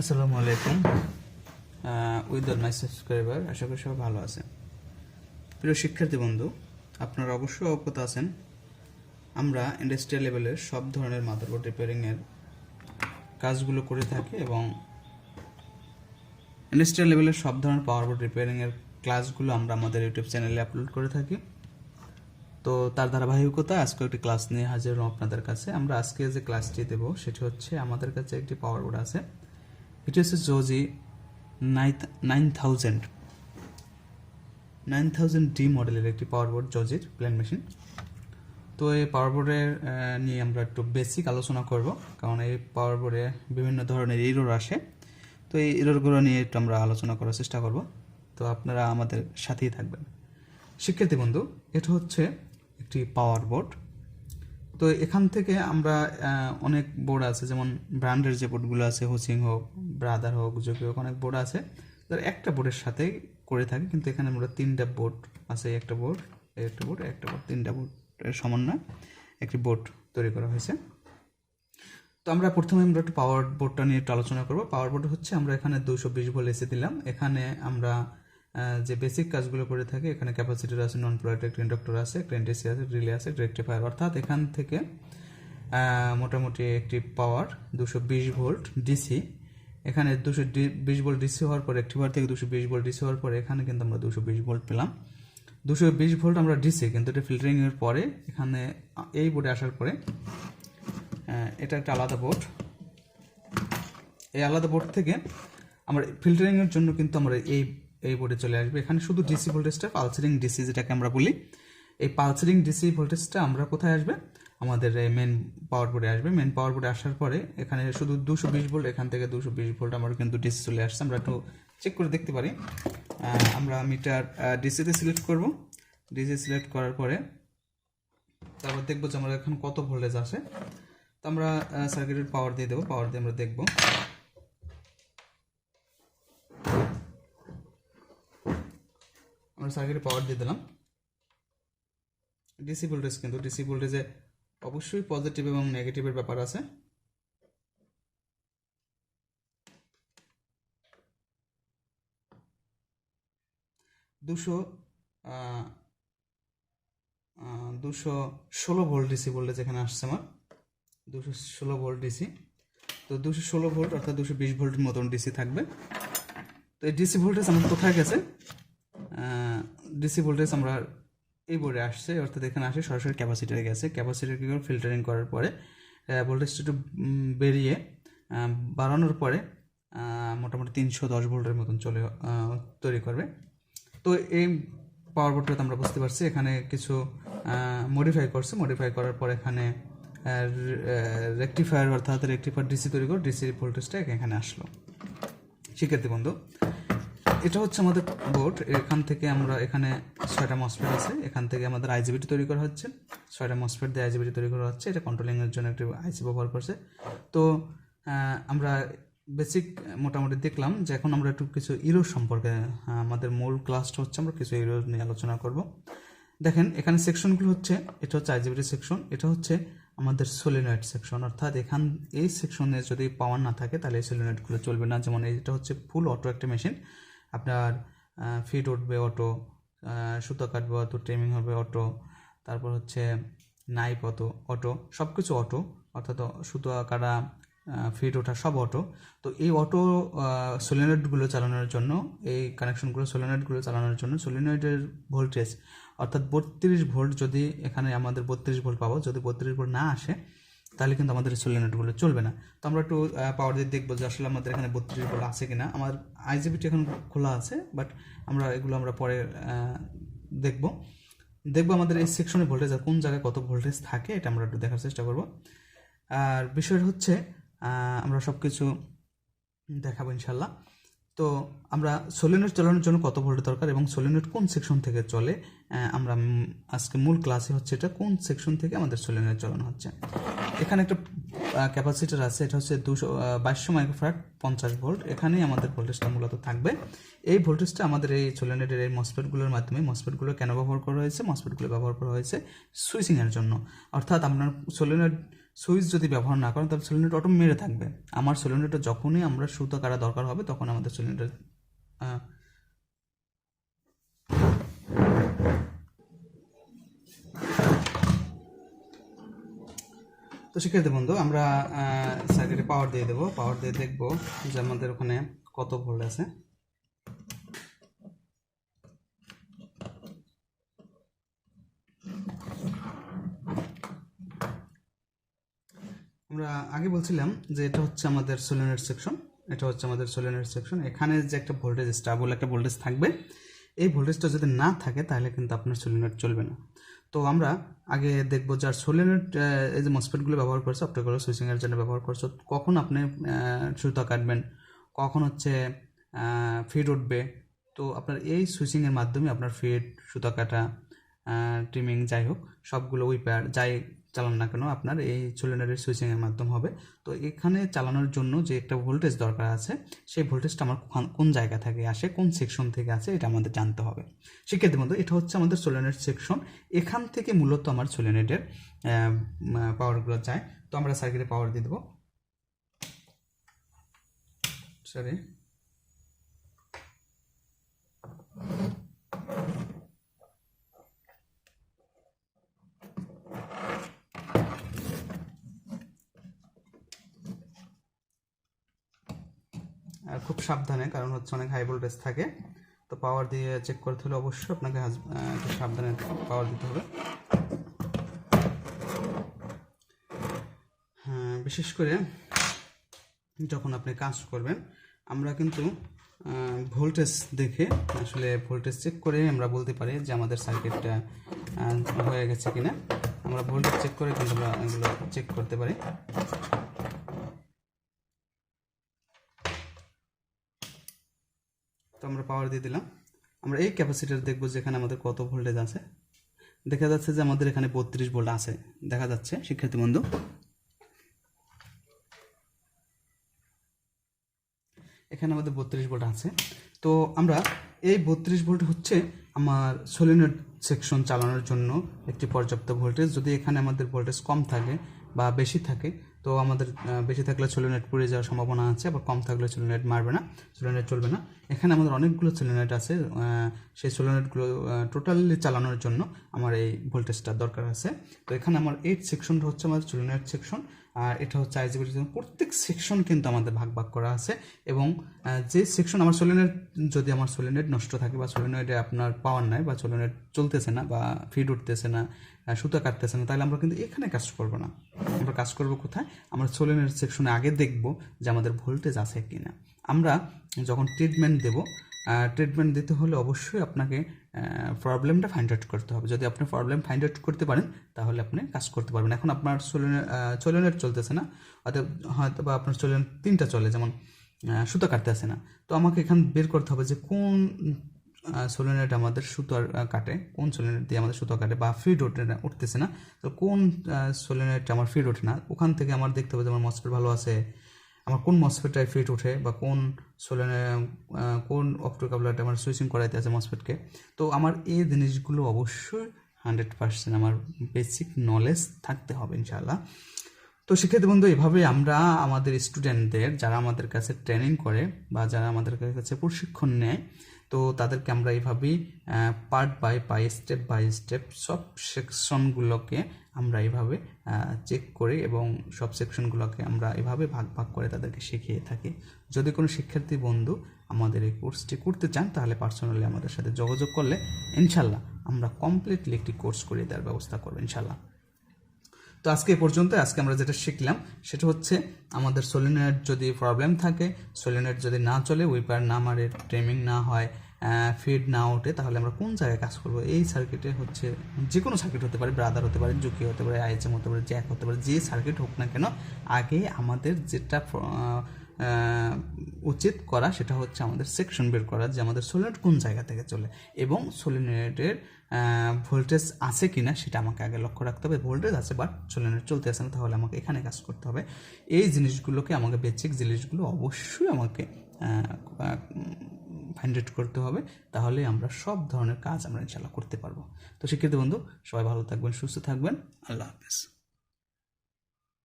আসসালামু আলাইকুম। With all my subscriber আশা করি সবাই ভালো আছেন। প্রিয় শিক্ষার্থী বন্ধু, আপনারা অবশ্যই অবগত আছেন, আমরা ইন্ডাস্ট্রিয়াল লেভেলের সব ধরনের মাদারবোর্ড রিপেয়ারিংয়ের কাজগুলো করে থাকি এবং ইন্ডাস্ট্রিয়াল লেভেলের সব ধরনের পাওয়ার বোর্ড রিপেয়ারিংয়ের ক্লাসগুলো আমরা আমাদের ইউটিউব চ্যানেলে আপলোড করে থাকি। তো তার ধারাবাহিকতা, আজকে একটি ক্লাস নিয়ে হাজির হলাম আপনাদের কাছে। আমরা আজকে যে ক্লাসটি দেব, সেটি হচ্ছে আমাদের কাছে একটি পাওয়ার বোর্ড আছে। এটি হচ্ছে জোজি nine thousand nine thousand D মডেলের একটি পাওয়ার বোর্ড জজির প্ল্যান মেশিন তো এই পাওয়ার বোর্ডের নিয়ে আমরা একটু বেসিক আলোচনা করব। কারণ এই পাওয়ার বোর্ডে বিভিন্ন ধরনের ইরোর আসে। তো এই ইরোরগুলো নিয়ে একটু আমরা আলোচনা করার চেষ্টা করব। তো আপনারা আমাদের সাথেই থাকবেন। শিক্ষার্থী বন্ধু, এটা হচ্ছে একটি পাওয়ার বোর্ড তো এখান থেকে আমরা অনেক বোর্ড আছে, যেমন ব্র্যান্ডের যে বোর্ডগুলো আছে হোসিং হোক ব্রাদার হোক জকি হোক, অনেক বোর্ড আছে। তার একটা বোর্ডের সাথে করে থাকি, কিন্তু এখানে আমরা তিনটা বোর্ড আছে, একটা বোর্ড একটা বোর্ড একটা বোর্ড তিনটা বোর্ডের সমন্বয় একটি বোর্ড তৈরি করা হয়েছে। তো আমরা প্রথমে আমরা একটু পাওয়ার বোর্ডটা নিয়ে একটু আলোচনা করব। পাওয়ার বোর্ড হচ্ছে, আমরা এখানে দুশো বিশ ভোল্ট এসে দিলাম। এখানে আমরা যে বেসিক কাজগুলো করে থাকে, এখানে ক্যাপাসিটার আছে নন পোলারিটি একটা ইন্ডাক্টর আছে একটা আছে রিলে আছে রেক্টিফায়ার অর্থাৎ এখান থেকে মোটামুটি একটি পাওয়ার দুশো বিশ ভোল্ট ডিসি এখানে দুশো বিশ ভোল্ট ডিসি হওয়ার পরে রেক্টিফায়ার থেকে দুশো বিশ ভোল্ট ডিসি হওয়ার পরে, এখানে কিন্তু আমরা দুশো বিশ ভোল্ট পেলাম। দুশো বিশ ভোল্ট আমরা ডিসি কিন্তু এটা ফিল্টারিংয়ের পরে, এখানে এই বোর্ডে আসার পরে এটা একটা আলাদা বোর্ড এই আলাদা বোর্ড থেকে আমরা ফিল্টারিং এর জন্য কিন্তু আমরা এই এই বোর্ডে চলে আসবে। এখানে শুধু ডিসি ভোল্টেজটা পালসারিং ডিসি যেটাকে আমরা বলি। এই পালসারিং ডিসি ভোল্টেজটা আমরা কোথায় আসবে? আমাদের মেন পাওয়ার বোর্ডে আসবে। মেন পাওয়ার বোর্ডে আসার পরে এখানে শুধু দুশো বিশ ভোল্ট এখান থেকে দুশো বিশ ভোল্ট আমার কিন্তু ডিসি চলে আসছে। আমরা একটু চেক করে দেখতে পারি। আমরা মিটার ডিসিতে সিলেক্ট করব। ডিসি সিলেক্ট করার পরে তারপর দেখব যে আমরা এখন কত ভোল্টেজ আসে। তো আমরা সার্কিটের পাওয়ার দিয়ে দেবো। পাওয়ার দিয়ে আমরা দেখব। আমরা সার্কিটে পাওয়ার দিয়ে দিলাম। ডিসি ভোল্টেজ কিন্তু ডিসি ভোল্টেজে অবশ্যই পজিটিভ এবং নেগেটিভের ব্যাপার আছে। দুশো দুশো ষোলো ভোল্ট ডিসি ভোল্টেজ এখানে আসছে আমার। দুশো ষোলো ভোল্ট ডিসি তো দুশো ষোলো ভোল্ট অর্থাৎ দুশো বিশ ভোল্টের মতন ডিসি থাকবে। তো এই ডিসি ভোল্টেজ আমার কোথায় গেছে? ডিসি ভোল্টেজ আমরা এই বোর্ডে আসছে, অর্থাৎ এখানে আসে সরাসরি ক্যাপাসিটারে গেছে। ক্যাপাসিটার কী করে ফিল্টারিং করার পরে ভোল্টেজটা একটু বেরিয়ে বাড়ানোর পরে মোটামুটি তিনশো দশ ভোল্টের মতন চলে তৈরি করবে। তো এই পাওয়ার বোর্ডটা আমরা বুঝতে পারছি, এখানে কিছু মডিফাই করছে। মডিফাই করার পর এখানে রেকটিফায়ার অর্থাৎ রেকটিফায়ার ডিসি তৈরি করে। ডিসি ভোল্টেজটা এখানে আসলো। শিক্ষার্থী বন্ধু এটা হচ্ছে আমাদের বোর্ড এখান থেকে আমরা এখানে ছয়টা মসফেট আছে। এখান থেকে আমাদের আইজিবিটি তৈরি করা হচ্ছে। ছয়টা মসফেট দিয়ে আইজিবিটি তৈরি করা হচ্ছে। এটা কন্ট্রোলিং এর জন্য একটি আইসি ব্যবহার করছে। তো আমরা বেসিক মোটামুটি দেখলাম যে এখন আমরা একটু কিছু ইরো সম্পর্কে আমাদের মূল ক্লাসটা হচ্ছে আমরা কিছু ইরো নিয়ে আলোচনা করব। দেখেন, এখানে সেকশনগুলো হচ্ছে, এটা হচ্ছে আইজিবিটি সেকশন এটা হচ্ছে আমাদের সোলিনয়েড সেকশন অর্থাৎ এখান, এই সেকশনে যদি পাওয়ার না থাকে, তাহলে এই সোলিনয়েডগুলো চলবে না। যেমন এটা হচ্ছে ফুল অটো একটা মেশিন আপনার ফিট উঠবে অটো সুতো কাটবে অটো ট্রেমিং হবে অটো, তারপর হচ্ছে নাইপ অটো অটো সব কিছু অটো, অর্থাৎ সুতো কাটা ফিট ওঠা সব অটো। তো এই অটো সোলিনয়েডগুলো চালানোর জন্য, এই কানেকশনগুলো সোলিনয়েডগুলো চালানোর জন্য সোলিনয়েডের ভোল্টেজ অর্থাৎ বত্রিশ ভোল্ট যদি এখানে আমাদের বত্রিশ ভোল্ট পাবো, যদি বত্রিশ ভোল্ট না আসে তাহলে কিন্তু আমাদের সোলিনয়েডগুলো চলবে না। তো আমরা একটু পাওয়ার দিয়ে দেখব যে আসলে আমাদের এখানে বত্রিশ বল আছে কিনা। আমার আইজিবিটি এখন খোলা আছে বাট আমরা এগুলো আমরা পরে দেখব দেখব। দেখব আমাদের এই সেকশনে ভোল্টেজ আর কোন জায়গায় কত ভোল্টেজ থাকে, এটা আমরা একটু দেখার চেষ্টা করব। আর বিষয় হচ্ছে আমরা সব কিছু দেখাবো ইনশাল্লাহ তো আমরা সোলিনয়েড চালানোর জন্য কত ভোল্ট দরকার এবং সোলিনয়েড কোন সেকশন থেকে চলে? আমরা আজকে মূল ক্লাসে হচ্ছে এটা কোন সেকশন থেকে আমাদের সোলিনয়েড চালানো হচ্ছে? এখানে একটা ক্যাপাসিটার আছে, এটা হচ্ছে দুশো বাইশশো মাইক্রোফ্যাট পঞ্চাশ ভোল্ট। এখানেই আমাদের ভোল্টেজটা মূলত থাকবে। এই ভোল্টেজটা আমাদের এই সোলিনয়েডের এই মসফেটগুলোর মাধ্যমে মসফেটগুলো কেন ব্যবহার করা হয়েছে? মসফেটগুলো ব্যবহার করা হয়েছে সুইচিংয়ের জন্য। অর্থাৎ আপনার সোলিনয়েড সুইচ যদি ব্যবহার না করেন, তাহলে সিলিন্ডার অটো মেরে থাকবে। আমার সিলিন্ডারটা যখনই আমরা সুতো কাটা দরকার হবে, তখন আমাদের সিলিন্ডার তো শিক্ষার্থী বন্ধু, আমরা সার্কিটে পাওয়ার দিয়ে দেবো। পাওয়ার দিয়ে দেখব যে আমাদের ওখানে কত ভোল্ট আছে। আমরা আগে বলছিলাম যে এটা হচ্ছে আমাদের সোলেনের সেকশন, এটা হচ্ছে আমাদের সোলেনের সেকশন। এখানে যে একটা ভোল্টেজ স্টাবল, একটা ভোল্টেজ থাকবে, এই ভোল্টেজটা যদি না থাকে তাহলে কিন্তু আপনার সোলেনেট চলবে না। তো আমরা আগে দেখব যার সোলেনেট এই যে মসফেটগুলো ব্যবহার করছে, অপটিক্যাল সুইচিংয়ের জন্য ব্যবহার করছ, কখন আপনি সুতা কাটবেন, কখন হচ্ছে ফিড উঠবে, তো আপনার এই সুইচিংয়ের মাধ্যমে আপনার ফিড, সুতা কাটা ট্রিমিং যাই হোক, সবগুলো উইপার যাই চালান না কেন আপনার এই সোলেনারের সুইচিংয়ের মাধ্যম হবে। তো এখানে চালানোর জন্য যে একটা ভোল্টেজ দরকার আছে, সেই ভোল্টেজটা আমার কোন- জায়গা থেকে আসে, কোন সেকশন থেকে আসে, এটা আমাদের জানতে হবে। শিক্ষার্থী বন্ধু, এটা হচ্ছে আমাদের সোলেনেট সেকশন এখান থেকে মূলত আমার সোলেনেটের পাওয়ারগুলো যায়। তো আমরা সার্কিটে পাওয়ার দিয়ে দেবো। সরি আর খুব সাবধানে, কারণ হচ্ছে অনেক হাই ভোল্টেজ থাকে। তো পাওয়ার দিয়ে চেক করতে হলে অবশ্যই আপনাকে একটু সাবধানে পাওয়ার দিতে হবে। হ্যাঁ বিশেষ করে যখন আপনি কাজ করবেন, আমরা কিন্তু ভোল্টেজ দেখে আসলে ভোল্টেজ চেক করে আমরা বলতে পারি যে আমাদের সার্কিটটা হয়ে গেছে কিনা। আমরা ভোল্টেজ চেক করে কিন্তু আমরা এগুলো চেক করতে পারি। আমরা পাওয়ার দিয়ে দিলাম। আমরা এই ক্যাপাসিটার দেখব যেখানে আমাদের কত ভোল্টেজ আছে। দেখা যাচ্ছে যে আমাদের এখানে বত্রিশ ভোল্ট আছে। দেখা যাচ্ছে, শিক্ষার্থী বন্ধু। এখানে আমাদের বত্রিশ ভোল্ট আছে। তো আমরা এই বত্রিশ ভোল্ট হচ্ছে আমার সোলিনয়েড সেকশন চালানোর জন্য একটি পর্যাপ্ত ভোল্টেজ যদি এখানে আমাদের ভোল্টেজ কম থাকে বা বেশি থাকে তো আমাদের বেশি থাকলে সোলিনেট পুড়ে যাওয়ার সম্ভাবনা আছে আবার কম থাকলে সোলিনেট মারবে না সোলিনেট চলবে না। এখানে আমাদের অনেকগুলো সোলিনেট আছে সেই সোলিনেটগুলো টোটালি চালানোর জন্য আমার এই ভোল্টেজটা দরকার আছে। তো এখানে আমার এইট সেকশনটা হচ্ছে আমার সোলিনেট সেকশন আর এটা হচ্ছে আইজিবিটি প্রত্যেক সেকশন কিন্তু আমাদের ভাগ ভাগ করা আছে, এবং যে সেকশন আমার সোলিনেট যদি আমার সোলিনেট নষ্ট থাকে, বা সোলিনেটে আপনার পাওয়ার নাই, বা সোলিনেট চলতেছে না, বা ফিড উঠতেছে না সুতা কাটতেছে না, তাহলে আমরা কিন্তু এখানে কাজ করব না। আমরা কাজ করব কোথায়? আমরা সোলিনেট সেকশনে আগে দেখব যে আমাদের ভোল্টেজ আছে কি না আমরা যখন ট্রিটমেন্ট দেব ট্রিটমেন্ট দিতে হলে অবশ্যই আপনাকে প্রবলেমটা ফাইন্ড আউট করতে হবে। যদি আপনি প্রবলেম ফাইন্ড আউট করতে পারেন, তাহলে আপনি কাজ করতে পারবেন। এখন আপনার সোলেনের সোলেনের চলতেছে না। অর্থাৎ হয়তো বা আপনার সোলেন তিনটা চলে, যেমন সুতো কাটতেছে না। তো আমাকে এখান বের করতে হবে যে কোন সোলেনেট আমাদের সুতো আর, কাটে। কোন সোলেনেট দিয়ে আমাদের সুতো কাটে? বা ফিড ওঠে না উঠতেছে না। তো কোন সোলেনেট আমার ফিড ওঠে না? ওখান থেকে আমার দেখতে হবে যে আমার মসফেট ভালো আছে। আমার কোন মসফেটটায় ফিট ওঠে বা কোন সোলেনে কোন অপটোকাবলারটা আমার সুইচিং করাইতে আছে মসফেটকে? তো আমার এই জিনিসগুলো অবশ্যই হান্ড্রেড পার্সেন্ট আমার বেসিক নলেজ থাকতে হবে ইনশাআল্লাহ। তো শিক্ষার্থী বন্ধু এভাবে আমরা আমাদের স্টুডেন্টদের যারা আমাদের কাছে ট্রেনিং করে বা যারা আমাদের কাছে প্রশিক্ষণ নেয় তো তাদেরকে আমরা এইভাবেই part by by step by step সব সেকশনগুলোকে আমরা এইভাবে চেক করে এবং সব সেকশনগুলোকে আমরা এভাবে ভাগ ভাগ করে তাদেরকে শিখিয়ে থাকি। যদি কোনো শিক্ষার্থী বন্ধু আমাদের এই কোর্সটি করতে চান, তাহলে পার্সোনালি আমাদের সাথে যোগাযোগ করলে ইনশাল্লাহ আমরা কমপ্লিটলি একটি কোর্স করিয়ে দেওয়ার ব্যবস্থা করব, ইনশাল্লাহ। তো আজকে পর্যন্ত, আজকে আমরা যেটা শিখলাম সেটা হচ্ছে আমাদের সোলিনেট যদি প্রবলেম থাকে সোলিনেট যদি না চলে, উইপার না মারে, ট্রেমিং না হয় ফিড না ওঠে, তাহলে আমরা কোন জায়গায় কাজ করব? এই সার্কিটে হচ্ছে যে কোনো সার্কিট হতে পারে ব্রাদার হতে পারে জুকি হতে পারে আইএচএম হতে পারে জ্যাক হতে পারে, যে সার্কিট হোক না কেন, আগে আমাদের যেটা উচিত করা সেটা হচ্ছে আমাদের সেকশন বের করা যে আমাদের সোলিনেট কোন জায়গা থেকে চলে। এবং সোলিনেটের ভোল্টেজ আছে কি না সেটা আমাকে আগে লক্ষ্য রাখতে হবে। ভোল্টেজ আছে বাট চলে না, চলতে আসে না, তাহলে আমাকে এখানে কাজ করতে হবে। এই জিনিসগুলোকে, আমাকে বেসিক জিনিসগুলো অবশ্যই আমাকে ফাইন্ড করতে হবে। তাহলে আমরা সব ধরনের কাজ আমরা ইনশাল্লাহ করতে পারব। তো শিক্ষিত বন্ধু, সবাই ভালো থাকবেন, সুস্থ থাকবেন। আল্লাহ হাফেজ।